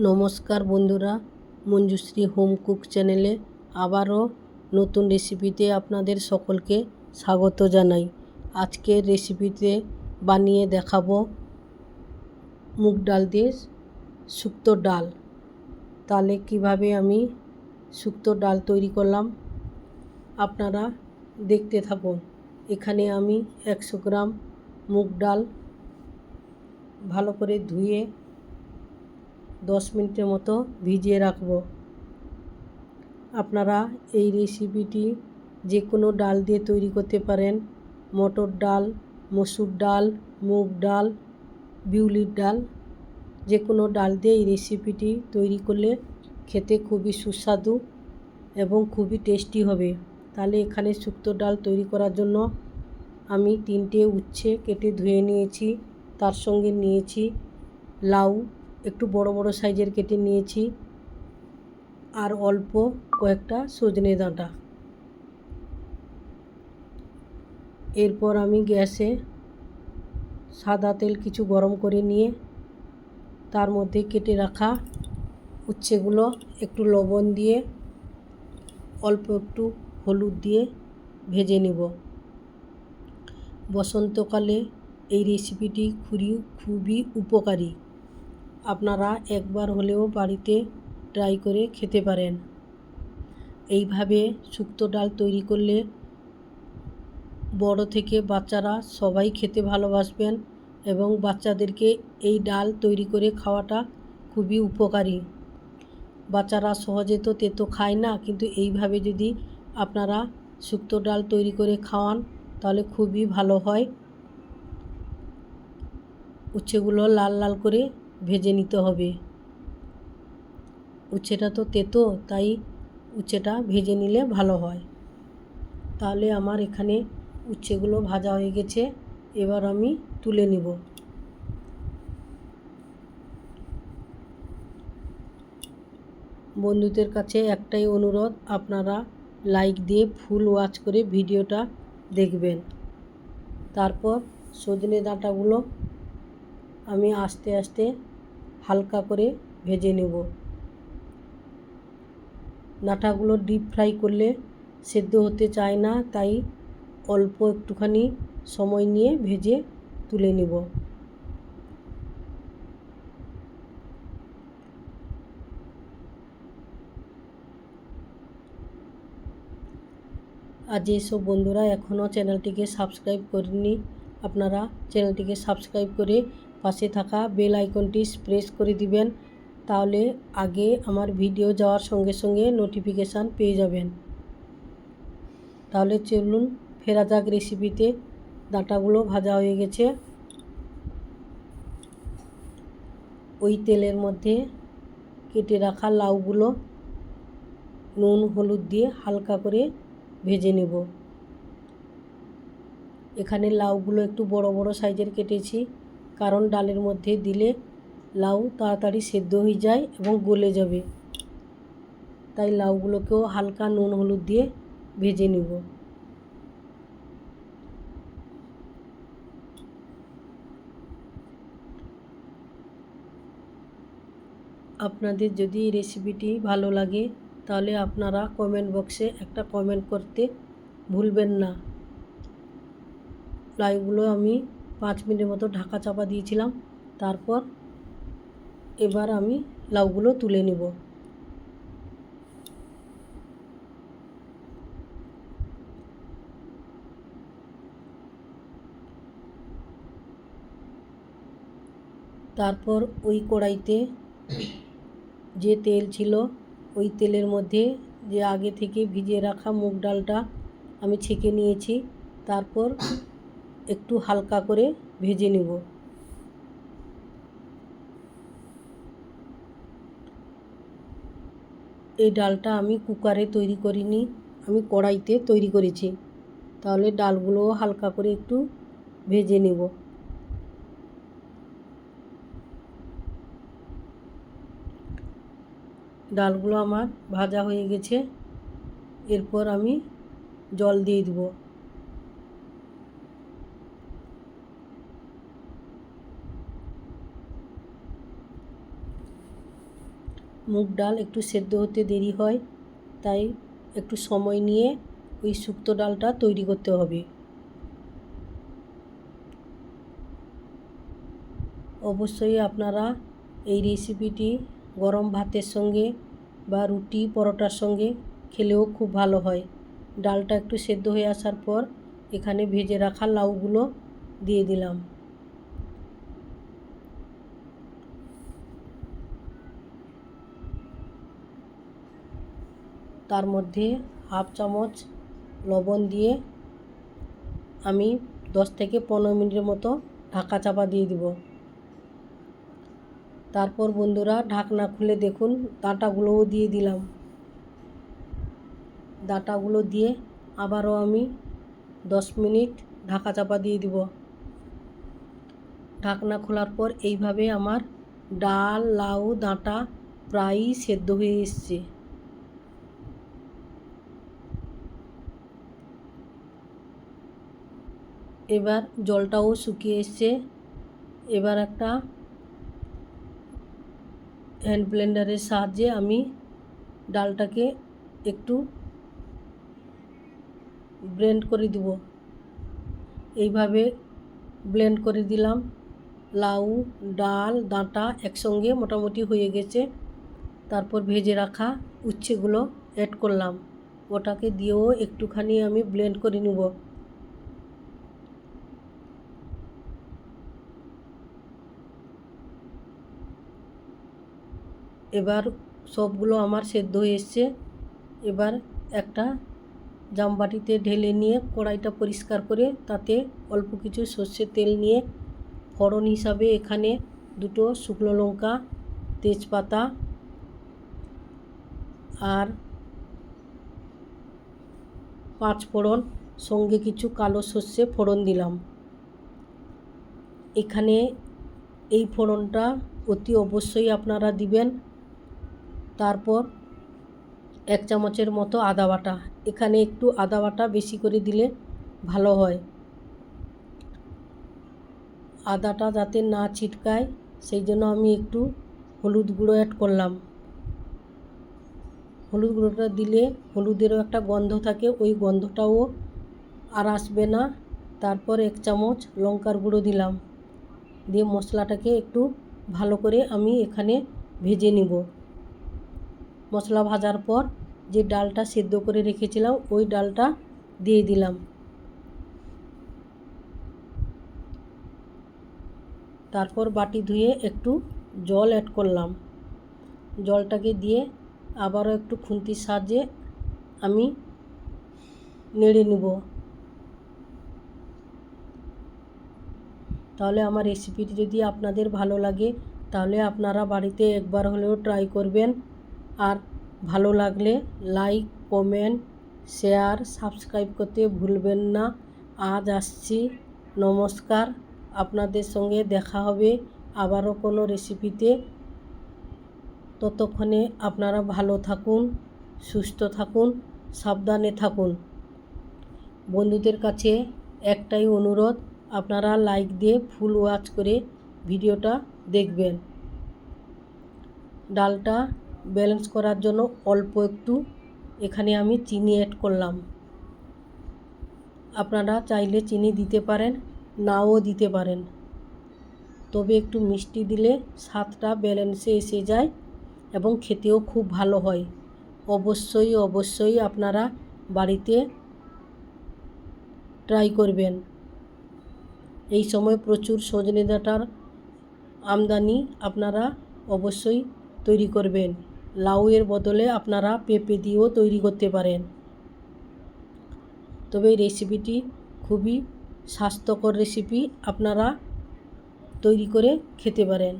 নমস্কার বন্ধুরা, Manjushree home cook চ্যানেলে আবারও নতুন রেসিপিতে আপনাদের সকলকে স্বাগত জানাই। আজকের রেসিপিতে বানিয়ে দেখাবো মুগ ডাল দিয়ে শুক্তো ডাল। তাহলে কীভাবে আমি শুক্তো ডাল তৈরি করলাম আপনারা দেখতে থাকুন। এখানে আমি একশো গ্রাম মুগ ডাল ভালো করে ধুয়ে দশ মিনিটের মতো ভিজিয়ে রাখব। আপনারা এই রেসিপিটি যে কোনো ডাল দিয়ে তৈরি করতে পারেন। মটর ডাল, মসুর ডাল, মুগ ডাল, বিউলির ডাল যে কোনো ডাল দিয়ে এই রেসিপিটি তৈরি করলে খেতে খুবই সুস্বাদু এবং খুবই টেস্টি হবে। তাহলে এখানে শুক্তো ডাল তৈরি করার জন্য আমি তিনটে উচ্ছে কেটে ধুয়ে নিয়েছি। তার সঙ্গে নিয়েছি লাউ একটু বড় বড় সাইজের কেটে নিয়েছি আর অল্প কয়েকটা সজনে ডাঁটা। এরপর আমি গ্যাসে সাদা তেল কিছু গরম করে নিয়ে তার মধ্যে কেটে রাখা উচ্ছেগুলো একটু লবণ দিয়ে অল্প একটু হলুদ দিয়ে ভেজে নেব। বসন্তকালে এই রেসিপিটি খুবই খুবই উপকারী। আপনারা একবার হলেও বাড়িতে ট্রাই করে খেতে পারেন। এইভাবে শুক্তো ডাল তৈরি করলে বড় থেকে বাচ্চারা সবাই খেতে ভালোবাসবেন এবং বাচ্চাদেরকে এই ডাল তৈরি করে খাওয়াটা খুবই উপকারী। বাচ্চারা সহজে তো তেতো খায় না, কিন্তু এইভাবে যদি আপনারা শুক্তো ডাল তৈরি করে খাওয়ান, তাহলে খুবই ভালো হয়। উচ্ছেগুলো লাল লাল করে ভেজে নিতে হবে। উচ্ছেটা তো তেতো, তাই উচ্ছেটা ভেজে নিলে ভালো হয়। তাহলে আমার এখানে উচ্ছেগুলো ভাজা হয়ে গেছে, এবার আমি তুলে নিব। বন্ধুদের কাছে একটাই অনুরোধ, আপনারা লাইক দিয়ে ফুল ওয়াচ করে ভিডিওটা দেখবেন। তারপর সজনে ডাঁটাগুলো আমি আস্তে আস্তে হালকা করে ভেজে নেব। ডাঁটাগুলো ডিপ ফ্রাই করলে সেদ্ধ হতে চায় না, তাই অল্প একটুখানি সময় নিয়ে ভেজে তুলে নেব। আর যেসব বন্ধুরা এখনও চ্যানেলটিকে সাবস্ক্রাইব করেনি আপনারা চ্যানেলটিকে সাবস্ক্রাইব করে পাশে থাকা বেল আইকনটি প্রেস করে দিবেন, তাহলে আগে আমার ভিডিও যাওয়ার সঙ্গে সঙ্গে নোটিফিকেশান পেয়ে যাবেন। তাহলে চলুন, ফেরা যাক রেসিপিতে ডাঁটাগুলো ভাজা হয়ে গেছে। ওই তেলের মধ্যে কেটে রাখা লাউগুলো নুন, হলুদ দিয়ে হালকা করে ভেজে নেব। এখানে লাউগুলো একটু বড় বড় সাইজের কেটেছি। কারণ ডালের মধ্যে দিলে লাউ তাড়াতাড়ি সেদ্ধ হয়ে যায় এবং গলে যাবে। তাই লাউগুলোকেও হালকা নুন হলুদ দিয়ে ভেজে নেব। আপনাদের যদি রেসিপিটি ভালো লাগে, তাহলে আপনারা কমেন্ট বক্সে একটা কমেন্ট করতে ভুলবেন না। লাউগুলো আমি পাঁচ মিনিটের মতো ঢাকা চাপা দিয়েছিলাম। তারপর এবার আমি লাউগুলো তুলে নেব। তারপর ওই কড়াইতে যে তেল ছিল, ওই তেলের মধ্যে যে আগে থেকে ভিজিয়ে রাখা মুগ ডালটা আমি ছেঁকে নিয়েছি। তারপর একটু হালকা করে ভেজে নেব। এই ডালটা আমি কুকারে তৈরি করিনি, আমি কড়াইতে তৈরি করেছি। তাহলে ডালগুলোও হালকা করে একটু ভেজে নেব। ডালগুলো আমার ভাজা হয়ে গেছে, এরপর আমি জল দিয়ে দেবো। মুগ ডাল একটু সেদ্ধ হতে দেরি হয়, তাই একটু সময় নিয়ে ওই শুক্তো ডালটা তৈরি করতে হবে। অবশ্যই আপনারা এই রেসিপিটি গরম ভাতের সঙ্গে বা রুটি পরোটার সঙ্গে খেলেও খুব ভালো হয়। ডালটা একটু সেদ্ধ হয়ে আসার পর এখানে ভেজে রাখা লাউগুলো দিয়ে দিলাম। তার মধ্যে হাফ চামচ লবণ দিয়ে আমি দশ থেকে পনেরো মিনিটের মতো ঢাকা চাপা দিয়ে দিব। তারপর বন্ধুরা ঢাকনা খুলে দেখুন, ডাঁটাগুলোও দিয়ে দিলাম। ডাঁটাগুলো দিয়ে আবারও আমি দশ মিনিট ঢাকা চাপা দিয়ে দিব। ঢাকনা খোলার পর এইভাবে আমার ডাল, লাউ, ডাঁটা প্রায়ই সেদ্ধ হয়ে এসছে। এবার জলটাও শুকিয়ে এসছে। এবার একটা হ্যান্ড ব্লেন্ডারের সাহায্যে আমি ডালটাকে একটু ব্লেন্ড করে দিব। এইভাবে ব্লেন্ড করে দিলাম। লাউ, ডাল, ডাঁটা একসঙ্গে মোটামুটি হয়ে গেছে। তারপর ভেজে রাখা উচ্ছেগুলো অ্যাড করলাম। ওটাকে দিয়েও একটুখানি আমি ব্লেন্ড করে নেব। এবার সবগুলো আমার সেদ্ধ হয়ে এসছে। এবার একটা জামবাটিতে ঢেলে নিয়ে কড়াইটা পরিষ্কার করে তাতে অল্প কিছু সর্ষের তেল নিয়ে ফোড়ন হিসাবে এখানে দুটো শুকনো লঙ্কা, তেজপাতা আর পাঁচ ফোড়ন, সঙ্গে কিছু কালো সর্ষে ফোড়ন দিলাম। এখানে এই ফোড়নটা অতি অবশ্যই আপনারা দিবেন। তারপর এক চামচের মতো আদা বাটা। এখানে একটু আদা বাটা বেশি করে দিলে ভালো হয়। আদাটা যাতে না ছিটকায়, সেই জন্য আমি একটু হলুদ গুঁড়ো অ্যাড করলাম। হলুদ গুঁড়োটা দিলে হলুদেরও একটা গন্ধ থাকে, ওই গন্ধটাও আর আসবে না। তারপর এক চামচ লঙ্কার গুঁড়ো দিলাম। দিয়ে মশলাটাকে একটু ভালো করে আমি এখানে ভেজে নিব। মশলা ভাজার পর যে ডালটা সেদ্ধ করে রেখেছিলাম, ওই ডালটা দিয়ে দিলাম। তারপর বাটি ধুয়ে একটু জল অ্যাড করলাম। জলটাকে দিয়ে আবারও একটু খুন্তির সাহায্যে আমি নেড়ে নেব। তাহলে আমার রেসিপিটি যদি আপনাদের ভালো লাগে, তাহলে আপনারা বাড়িতে একবার হলেও ট্রাই করবেন। আর ভালো লাগলে লাইক, কমেন্ট, শেয়ার, সাবস্ক্রাইব করতে ভুলবেন না। আজ আসছি। নমস্কার। আপনাদের সঙ্গে দেখা হবে আবারও কোনো রেসিপিতে। ততক্ষণে আপনারা ভালো থাকুন, সুস্থ থাকুন, সাবধানে থাকুন। বন্ধুদের কাছে একটাই অনুরোধ, আপনারা লাইক দিয়ে ফুল ওয়াচ করে ভিডিওটা দেখবেন। ডালটা ব্যালেন্স করার জন্য অল্প একটু এখানে আমি চিনি অ্যাড করলাম। আপনারা চাইলে চিনি দিতে পারেন, নাও দিতে পারেন। তবে একটু মিষ্টি দিলে স্বাদটা ব্যালেন্সে এসে যায় এবং খেতেও খুব ভালো হয়। অবশ্যই অবশ্যই আপনারা বাড়িতে ট্রাই করবেন। এই সময় প্রচুর সজনে ডাঁটার আমদানি আপনারা অবশ্যই তৈরি করবেন। লাউয়ের বদলে আপনারা পেঁপে দিয়েও তৈরি করতে পারেন। তবে এই রেসিপিটি খুবই স্বাস্থ্যকর রেসিপি আপনারা তৈরি করে খেতে পারেন।